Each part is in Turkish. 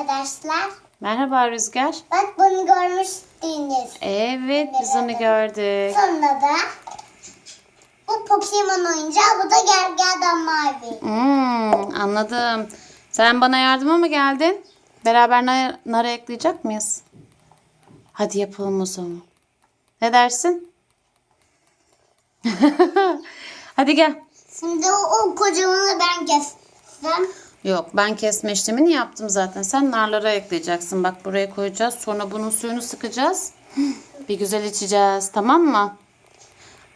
arkadaşlar. Merhaba Rüzgar. Bak bunu görmüştünüz. Evet biz onu gördük. Sonra da bu Pokemon oyuncağı bu da Gergedan Mavi. Hmm, anladım. Sen bana yardıma mı geldin? Beraber nar, nara ekleyecek miyiz? Hadi yapalım o zaman. Ne dersin? Hadi gel. Şimdi o, o kocamanı ben kestim. Yok ben kesme işlemini yaptım zaten. Sen narlara ekleyeceksin. Bak buraya koyacağız. Sonra bunun suyunu sıkacağız. Bir güzel içeceğiz. Tamam mı?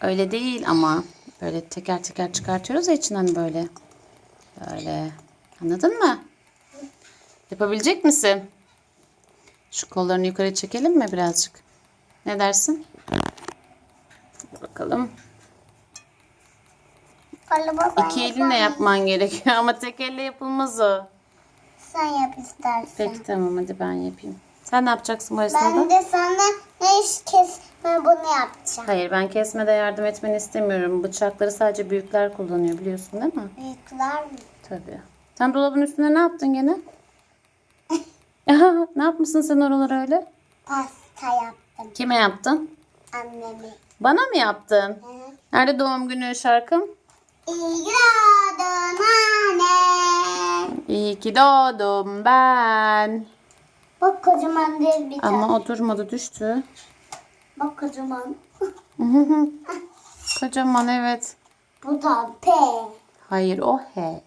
Öyle değil ama. Böyle teker teker çıkartıyoruz ya içinden böyle. Böyle. Anladın mı? Yapabilecek misin? Şu kollarını yukarı çekelim mi birazcık? Ne dersin? Bakalım. İki elinle yapman gerekiyor ama tek elle yapılmaz o. Sen yap istersen. Peki tamam hadi ben yapayım. Sen ne yapacaksın bu esnada? Ben de sana ne iş kesme bunu yapacağım. Hayır ben kesmede yardım etmeni istemiyorum. Bıçakları sadece büyükler kullanıyor biliyorsun değil mi? Büyükler mi? Tabii. Sen dolabın üstüne ne yaptın gene? ne yapmışsın sen oraları öyle? Pasta yaptım Kime yaptın? anneme. Bana mı yaptın? Hı hı. Nerede doğum günü şarkım? İyi doğdun anne. İyi ki doğdum ben. Bak kocaman değil bir tane. Ama oturmadı düştü. Bak kocaman. Kocaman evet. Bu da P. Hayır o. He.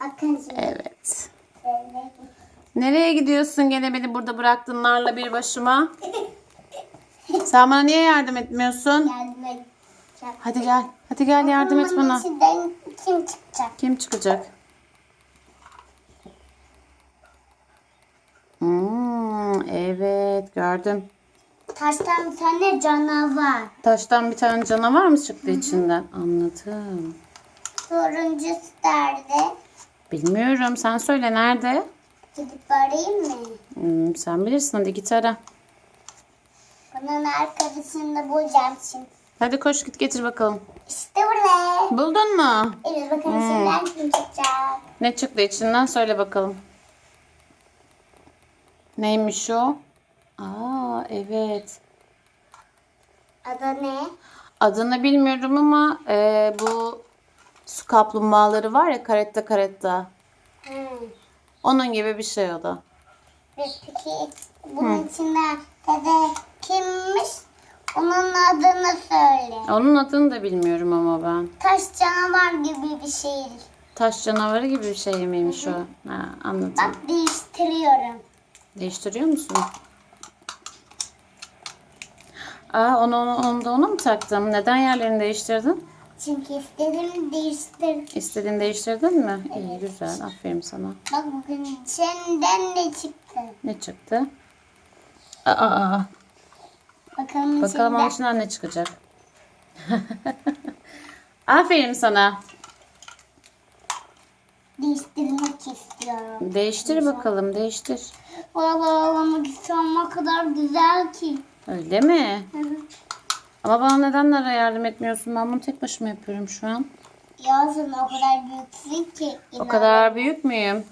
Bakın şimdi. Evet. Nereye gidiyorsun gene beni burada bıraktın narla bir başıma? Sen bana niye yardım etmiyorsun? Yardım edeceğim. Hadi gel. Hadi gel yardım et bana. kim çıkacak? Kim çıkacak? Hmm, evet gördüm. Taştan bir tane canavar. Taştan bir tane canavar mı çıktı içinden? Anladım. Soruncusu nerede? Bilmiyorum. Sen söyle nerede? Gidip arayayım mı? Hmm, sen bilirsin hadi git ara. Bunun arkadaşını da bulacağım şimdi. Hadi koş git getir bakalım. İşte burada. Buldun mu? Evet bakalım şimdiden kim çıkacak? Ne çıktı içinden söyle bakalım. Neymiş o? Aa evet. Adı ne? Adını bilmiyorum ama e, bu su kaplumbağaları var ya karetta karetta. Hmm. Onun gibi bir şey o da. Peki bunun içinde dede kimmiş? Onun adını söyle. Onun adını da bilmiyorum ama ben. Taş canavar gibi bir şey. Taş canavarı gibi bir şey miymiş o? Ha, anladım. Bak değiştiriyorum. Değiştiriyor musun? Aa onu, onu, onu da ona mı taktım? Neden yerlerini değiştirdin? Çünkü istediğimi değiştir. İstediğini değiştirdin mi? İyi güzel. Aferin sana. Bak bugün içinden ne çıktı? Ne çıktı? Aa, aa. Bakalım, Bakalım onun içinden. ne çıkacak. Aferin sana. Değiştirmek istiyorum. Değiştir bakalım, değiştir. Valla olmak istiyorum o kadar güzel ki. Öyle mi? Ama bana neden Nara yardım etmiyorsun? Ben bunu tek başıma yapıyorum şu an. Yazın o kadar büyüksün ki. O inan. kadar büyük müyüm?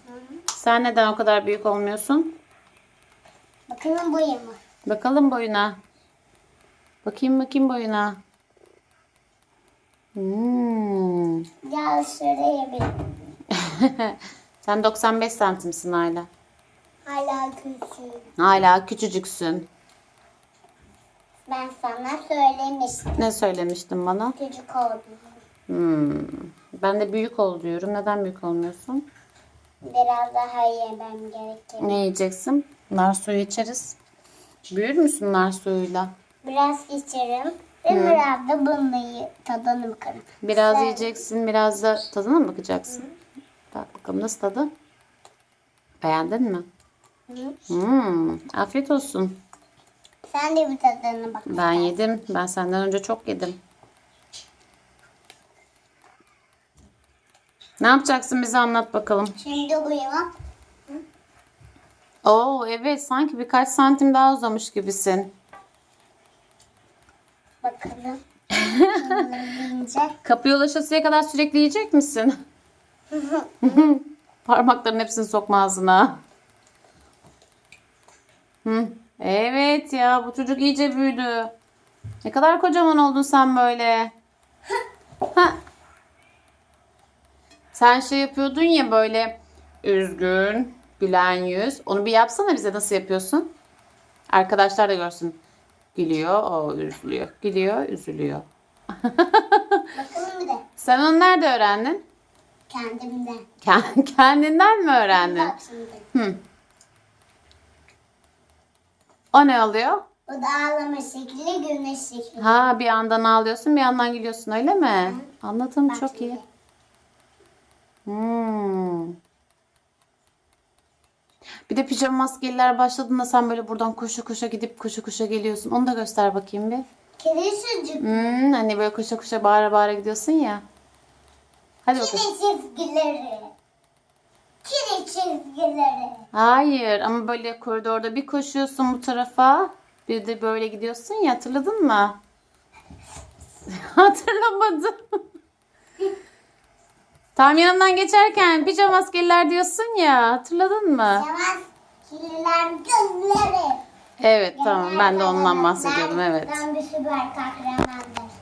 Sen neden o kadar büyük olmuyorsun? Bakalım boyama. Bakalım boyuna. Bakayım bakayım boyuna. Hmm. Gel şuraya bir. Sen 95 santimsin hala. Hala küçüğüm. Hala küçücüksün. Ben sana söylemiştim. Ne söylemiştin bana? Çocuk oldum. Hmm. Ben de büyük ol diyorum. Neden büyük olmuyorsun? Biraz daha yemem gerekir. Ne yiyeceksin? Nar suyu içeriz. Büyür müsün nar suyuyla? Biraz içerim. Ve biraz da bununla tadını bakarım. Biraz Sen- yiyeceksin, biraz da tadına mı bakacaksın? Bak bakalım nasıl tadı? Beğendin mi? Hı. Hmm. Afiyet olsun. Sen de bir tadına bak. Ben yedim. Ben senden önce çok yedim. Ne yapacaksın bize anlat bakalım. Şimdi boyama. Oo evet sanki birkaç santim daha uzamış gibisin. Bakalım. Olabildiğince. Kapıya ulaşasıya kadar sürekli yiyecek misin? Parmakların hepsini sokma ağzına. Evet ya bu çocuk iyice büyüdü. Ne kadar kocaman oldun sen böyle. Sen şey yapıyordun ya böyle üzgün, gülen yüz. Onu bir yapsana bize nasıl yapıyorsun? Arkadaşlar da görsün. Gülüyor, o üzülüyor. Gülüyor, üzülüyor. Sen onu nerede öğrendin? Kendimden. Kend- Kendinden mi öğrendin? Bak şimdi. Hı. O ne oluyor? Bu da ağlama şekli, güneş şekli. Ha bir yandan ağlıyorsun bir yandan gülüyorsun öyle mi? Anladım Bak çok şimdi. iyi. Hmm. Bir de pijama maskeliler başladığında sen böyle buradan koşa koşa gidip koşa koşa geliyorsun. Onu da göster bakayım bir. Kedi çocuk. Hmm, hani böyle koşa koşa bağıra bağıra gidiyorsun ya. Hadi Kedi bakalım. çizgileri. Kedi çizgileri. Hayır ama böyle koridorda bir koşuyorsun bu tarafa. Bir de böyle gidiyorsun ya hatırladın mı? Hatırlamadım. Tam yanımdan geçerken pijama maskeliler diyorsun ya hatırladın mı? Yavaş kirliler gözleri. Evet tamam ben de ondan bahsediyordum evet. Ben bir süper kahramandır.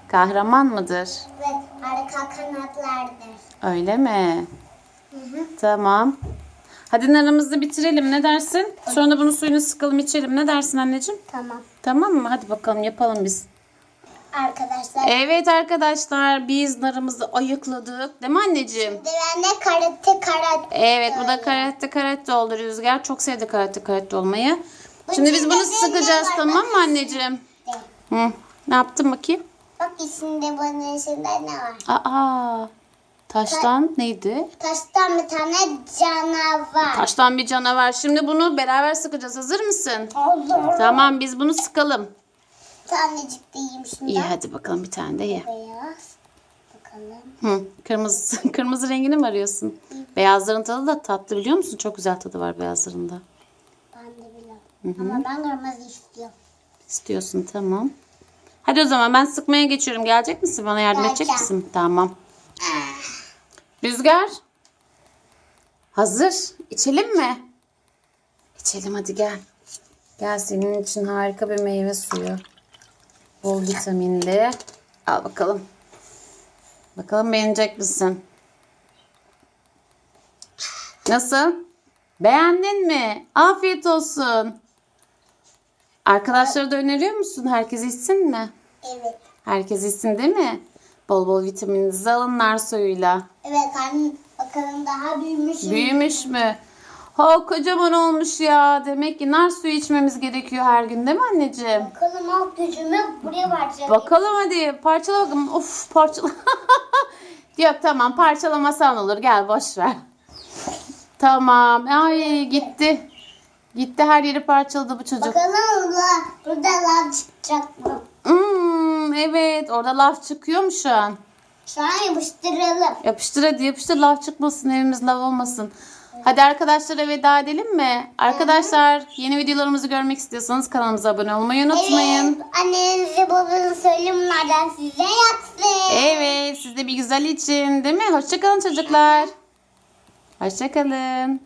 Kahraman mıdır? Evet, harika kanatlardır. Öyle mi? Tamam. Hadi narımızı bitirelim ne dersin? Sonra bunu suyunu sıkalım içelim ne dersin anneciğim? Tamam. Tamam mı? Hadi bakalım yapalım biz. Arkadaşlar. Evet arkadaşlar biz narımızı ayıkladık. Değil mi anneciğim? Şimdi ben de karate karate. Evet bu da karate karate oldu Rüzgar. Çok sevdi karate karate olmayı. Şimdi biz bunu sıkacağız tamam mı anneciğim? Hı. Ne yaptın bakayım? Bak içinde bunun içinde ne var? Aa taştan neydi? Taştan bir tane canavar. Taştan bir canavar. Şimdi bunu beraber sıkacağız. Hazır mısın? Olur. Tamam biz bunu sıkalım. Tanecik de yiyeyim şimdi. İyi hadi bakalım bir tane de ye. Beyaz. Bakalım. Hı, kırmızı kırmızı rengini mi arıyorsun? Beyazların tadı da tatlı biliyor musun? Çok güzel tadı var beyazların da. Ben de biliyorum. Ama ben kırmızı istiyorum. İstiyorsun tamam. Hadi o zaman ben sıkmaya geçiyorum. Gelecek misin? Bana yardım edecek misin? Tamam. Rüzgar. Hazır. İçelim mi? İçelim hadi gel. Gel senin için harika bir meyve suyu. Bol vitaminli. Al bakalım. Bakalım beğenecek misin? Nasıl? Beğendin mi? Afiyet olsun. Arkadaşlara da öneriyor musun? Herkes içsin mi? Evet. Herkes içsin değil mi? Bol bol vitamininizi alın nar suyuyla. Evet anne bakalım daha büyümüş. mü? Büyümüş mü? Ha kocaman olmuş ya. Demek ki nar suyu içmemiz gerekiyor her gün değil mi anneciğim? Bakalım alt gücümü buraya parçalayayım. Bakalım hadi parçala bakalım. Of parçala. Yok tamam parçalamasan olur. Gel boş ver. Tamam. Ay gitti. Gitti her yeri parçaladı bu çocuk. Bakalım burada, burada lav çıkacak mı? Hmm, evet orada laf çıkıyor mu şu an? Şu an yapıştıralım. Yapıştır hadi yapıştır lav çıkmasın evimiz lav olmasın. Hadi arkadaşlara veda edelim mi? Arkadaşlar yeni videolarımızı görmek istiyorsanız kanalımıza abone olmayı unutmayın. Evet, annenize babanıza söyleyin bunlardan size yapsın. Evet siz de bir güzel için değil mi? Hoşçakalın çocuklar. Hoşçakalın.